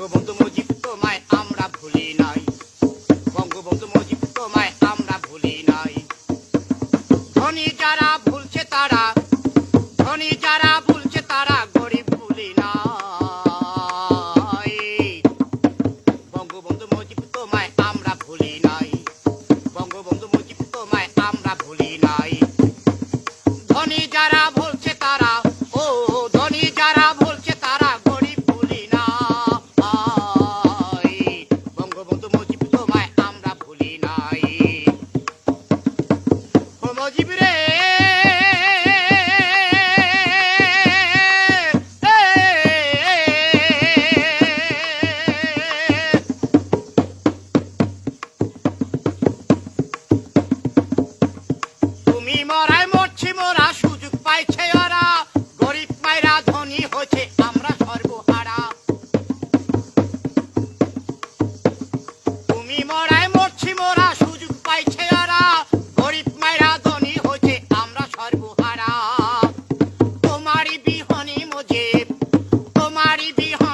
বঙ্গবন্ধু মুজিব তোমায় আমরা ভুলি নাই। বঙ্গবন্ধু মুজিব তোমায় আমরা ভুলি নাই। ধনী যারা ভুলছে তারা, ধনী যারা পাইছে ওরা। গরিব মায়েরা ধনী হচ্ছে আমরা সর্বহারা। তুমি মরাই মরছি, মরা সুযোগ পাইছে ওরা। গরিব মায়েরা ধনী হচ্ছে আমরা সর্বহারা। তোমারই বিহনি মজে তোমারই বিহনি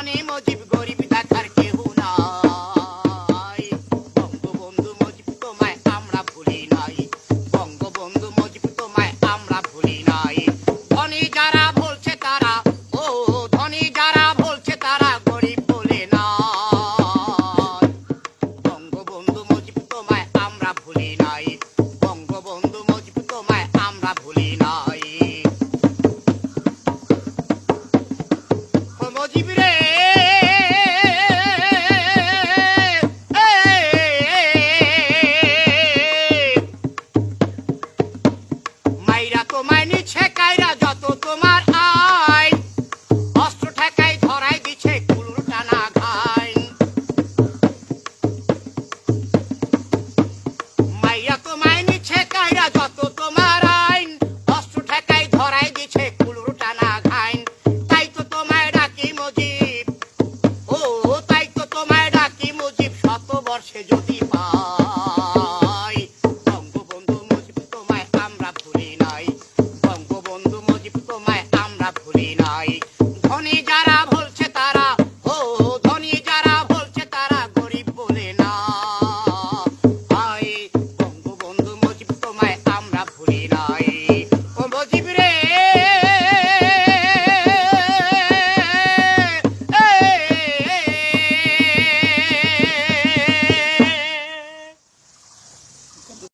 সময় নিচ্ছে কায়রা